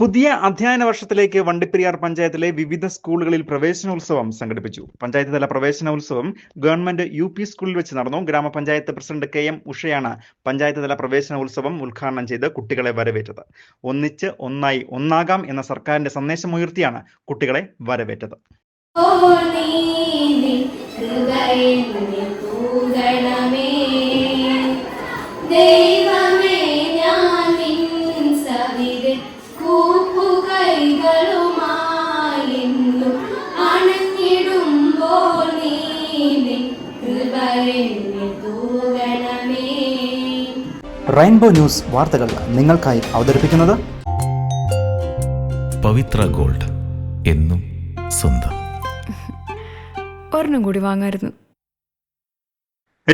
പുതിയ അധ്യയന വർഷത്തിലേക്ക് വണ്ടിപ്പെരിയാർ പഞ്ചായത്തിലെ വിവിധ സ്കൂളുകളിൽ പ്രവേശനോത്സവം സംഘടിപ്പിച്ചു. പഞ്ചായത്ത് തല പ്രവേശനോത്സവം ഗവൺമെന്റ് യു പി സ്കൂളിൽ വെച്ച് നടന്നു. ഗ്രാമപഞ്ചായത്ത് പ്രസിഡന്റ് കെ എം ഉഷയാണ് പഞ്ചായത്ത് തല പ്രവേശനോത്സവം ഉദ്ഘാടനം ചെയ്ത് കുട്ടികളെ വരവേറ്റത്. ഒന്നിച്ച് ഒന്നായി ഒന്നാകാം എന്ന സർക്കാരിന്റെ സന്ദേശം ഉയർത്തിയാണ് കുട്ടികളെ വരവേറ്റത്. നീതി റെയിൻബോ ന്യൂസ് വാർത്തകൾ നിങ്ങൾക്കായി അവതരിപ്പിക്കുന്നത് പവിത്ര ഗോൾഡ് എന്നും സ്വന്തം. ഒരെണ്ണം കൂടി വാങ്ങായിരുന്നു.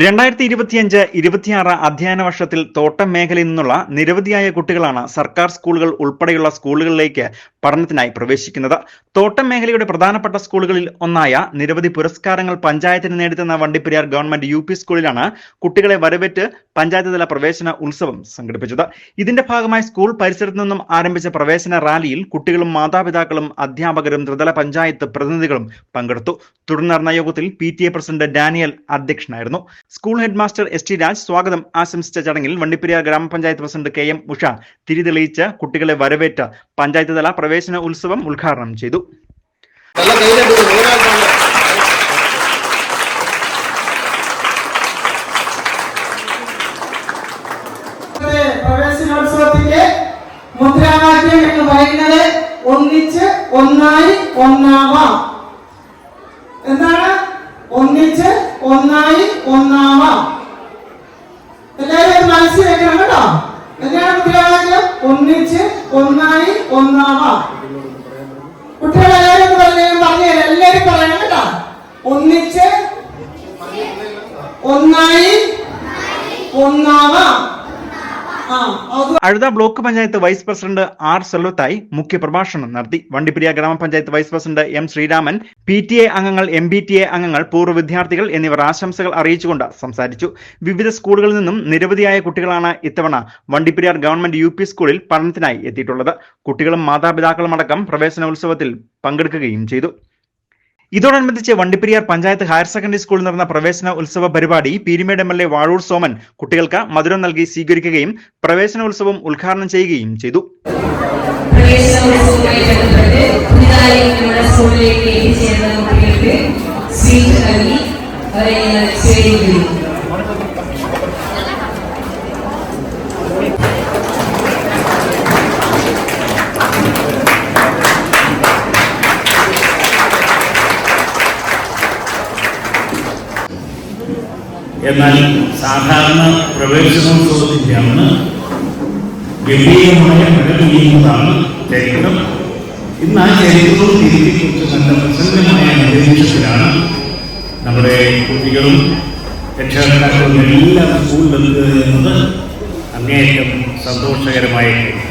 രണ്ടായിരത്തി ഇരുപത്തിയഞ്ച് ഇരുപത്തിയാറ് അധ്യയന വർഷത്തിൽ തോട്ടം മേഖലയിൽ നിന്നുള്ള നിരവധിയായ കുട്ടികളാണ് സർക്കാർ സ്കൂളുകൾ ഉൾപ്പെടെയുള്ള സ്കൂളുകളിലേക്ക് പഠനത്തിനായി പ്രവേശിക്കുന്നത്. തോട്ടം മേഖലയുടെ പ്രധാനപ്പെട്ട സ്കൂളുകളിൽ ഒന്നായ നിരവധി പുരസ്കാരങ്ങൾ പഞ്ചായത്തിന് നേടിത്തന്ന വണ്ടിപ്പെരിയാർ ഗവൺമെന്റ് യു സ്കൂളിലാണ് കുട്ടികളെ വരവേറ്റ് പഞ്ചായത്ത് തല പ്രവേശന ഉത്സവം സംഘടിപ്പിച്ചത്. ഇതിന്റെ ഭാഗമായി സ്കൂൾ പരിസരത്ത് നിന്നും ആരംഭിച്ച പ്രവേശന റാലിയിൽ കുട്ടികളും മാതാപിതാക്കളും അധ്യാപകരും ത്രിതല പഞ്ചായത്ത് പ്രതിനിധികളും പങ്കെടുത്തു. തുടർന്ന് നടന്ന യോഗത്തിൽ പി പ്രസിഡന്റ് ഡാനിയൽ അധ്യക്ഷനായിരുന്നു. School head master S T Raj സ്വാഗതം. ആശംസിച്ച ചടങ്ങിൽ വണ്ടിപ്പെരിയാർ ഗ്രാമപഞ്ചായത്ത് പ്രസിഡന്റ് കെ എം ഉഷ തിരിതെളിയിച്ച് കുട്ടികളെ വരവേറ്റ പഞ്ചായത്ത് തല പ്രവേശന ഉത്സവം ഉദ്ഘാടനം ചെയ്തു. പ്രവേശനോത്സവത്തിന്റെ മുദ്രാവാക്യം എന്ന് പറയുന്നത് ഒന്നിച്ച് ഒന്നായി ഒന്നാവാം. എന്താണ്? ഒന്നിച്ച് ഒന്നായി ഒന്നാവാം. എല്ലാവരും മനസ്സിൽ വെക്കണം കേട്ടോ? എന്താണ് മുദ്രാവാക്യം ഒന്നിച്ച് ഒന്നായി ഒന്നാവാം. ഒന്ന് പറഞ്ഞു പറഞ്ഞു എല്ലാവരും പറയണം കേട്ടോ. ഒന്നിച്ച് ഒന്നായി ഒന്നാവാം. Azhutha block panchayat vice president R സെൽവത്തായി മുഖ്യപ്രഭാഷണം നടത്തി. വണ്ടിപ്പിരിയ ഗ്രാമപഞ്ചായത്ത് vice president M Sreeraman P T A അംഗങ്ങൾ എം ബി ടി എ അംഗങ്ങൾ പൂർവ വിദ്യാർത്ഥികൾ എന്നിവർ ആശംസകൾ അറിയിച്ചുകൊണ്ട് സംസാരിച്ചു. വിവിധ സ്കൂളുകളിൽ നിന്നും നിരവധിയായ കുട്ടികളാണ് ഇത്തവണ വണ്ടിപ്പെരിയാർ ഗവൺമെന്റ് യു സ്കൂളിൽ പഠനത്തിനായി എത്തിയിട്ടുള്ളത്. കുട്ടികളും മാതാപിതാക്കളും അടക്കം പ്രവേശനോത്സവത്തിൽ പങ്കെടുക്കുകയും ചെയ്തു. ഇതോടനുബന്ധിച്ച് വണ്ടിപ്പെരിയാർ പഞ്ചായത്ത് ഹയർ സെക്കൻഡറി സ്കൂളിൽ നടന്ന പ്രവേശന ഉത്സവ പരിപാടി Peermade M L A Vazhoor Soman കുട്ടികൾക്ക് മധുരം നൽകി സ്വീകരിക്കുകയും പ്രവേശനോത്സവം ഉദ്ഘാടനം ചെയ്യുകയും ചെയ്തു. സ്വീറ്റ് നൽകി അവരെ സ്വീകരിക്കുന്നു എന്നാൽ സാധാരണ പ്രവേശനോത്സവത്തിന്റെ അന്ന് ഗംഭീരമായ മഴ ചരിത്രം ഇന്ന് ആ ചരിത്രവും തിരികെക്കുറിച്ച് നല്ല പ്രസന്നമായ അന്തരീക്ഷത്തിലാണ് നമ്മുടെ കുട്ടികളും രക്ഷകർത്താക്കളും എല്ലാം സ്കൂളിലെത്തുക എന്നത് അങ്ങേയറ്റം സന്തോഷകരമായിട്ടുണ്ട്.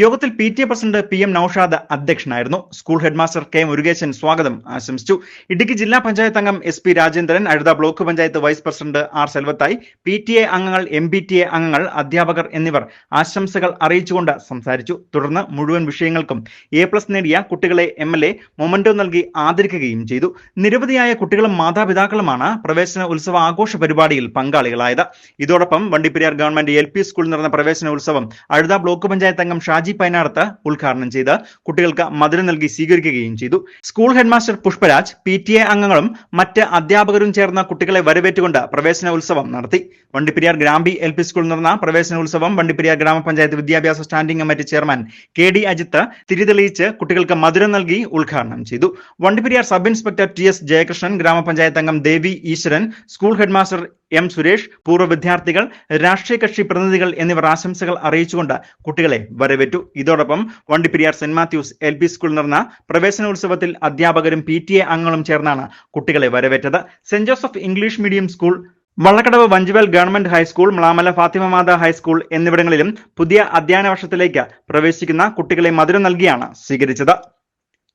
യോഗത്തിൽ P T A president P M Noushad അധ്യക്ഷനായിരുന്നു. സ്കൂൾ ഹെഡ്മാസ്റ്റർ കെ മുരുകേശൻ സ്വാഗതം ആശംസിച്ചു. ഇടുക്കി ജില്ലാ പഞ്ചായത്ത് അംഗം S P Rajendran Azhutha block panchayat vice president R സെൽവത്തായി P T A അംഗങ്ങൾ എം ബി ടി എ അംഗങ്ങൾ അധ്യാപകർ എന്നിവർ ആശംസകൾ അറിയിച്ചുകൊണ്ട് സംസാരിച്ചു. തുടർന്ന് മുഴുവൻ വിഷയങ്ങൾക്കും എ പ്ലസ് നേടിയ കുട്ടികളെ എം എൽ എ മൊമന്റോ നൽകി ആദരിക്കുകയും ചെയ്തു. നിരവധിയായ കുട്ടികളും മാതാപിതാക്കളുമാണ് പ്രവേശന ഉത്സവ ആഘോഷ പരിപാടിയിൽ പങ്കാളികളായത്. ഇതോടൊപ്പം വണ്ടിപ്പെരിയാർ ഗവൺമെന്റ് എൽ പി സ്കൂളിൽ നടന്ന പ്രവേശന ഉത്സവം അഴുത ബ്ലോക്ക് പഞ്ചായത്ത് അംഗം പൈനാടത്ത് ഉദ്ഘാടനം ചെയ്ത് കുട്ടികൾക്ക് മധുരം നൽകി സ്വീകരിക്കുകയും ചെയ്തു. School headmaster Pushparaj P T A അംഗങ്ങളും മറ്റ് അധ്യാപകരും ചേർന്ന കുട്ടികളെ വരവേറ്റുകൊണ്ട് പ്രവേശന ഉത്സവം നടത്തി. വണ്ടിപ്പെരിയാർ ഗ്രാമ്പി എൽ പി സ്കൂളിൽ നടന്ന പ്രവേശന ഉത്സവം വണ്ടിപ്പെരിയാർ ഗ്രാമപഞ്ചായത്ത് വിദ്യാഭ്യാസ standing committee chairman K D Ajith തിരിതെളിയിച്ച് കുട്ടികൾക്ക് മധുരം നൽകി ഉദ്ഘാടനം ചെയ്തു. Vandiperiyar sub inspector T S Jayakrishnan ഗ്രാമപഞ്ചായത്ത് അംഗം ദേവി ഈശ്വരൻ സ്കൂൾ ഹെഡ്മാസ്റ്റർ എം സുരേഷ് പൂർവ വിദ്യാർത്ഥികൾ രാഷ്ട്രീയ കക്ഷി പ്രതിനിധികൾ എന്നിവർ ആശംസകൾ അറിയിച്ചുകൊണ്ട് കുട്ടികളെ വരവേറ്റു. ഇതോടൊപ്പം Vandiperiyar Saint Matthews L P സ്കൂളിൽ നടന്ന പ്രവേശനോത്സവത്തിൽ അധ്യാപകരും പി ടി എ അംഗങ്ങളും ചേർന്നാണ് കുട്ടികളെ വരവേറ്റത്. Saint Joseph English medium school Vallakkadavu വഞ്ചിവൽ government high school Mlamala Fathima Matha high school എന്നിവിടങ്ങളിലും പുതിയ അധ്യയന വർഷത്തിലേക്ക് പ്രവേശിക്കുന്ന കുട്ടികളെ മധുരം നൽകിയാണ് സ്വീകരിച്ചത്.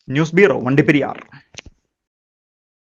News bureau Vandiperiyar.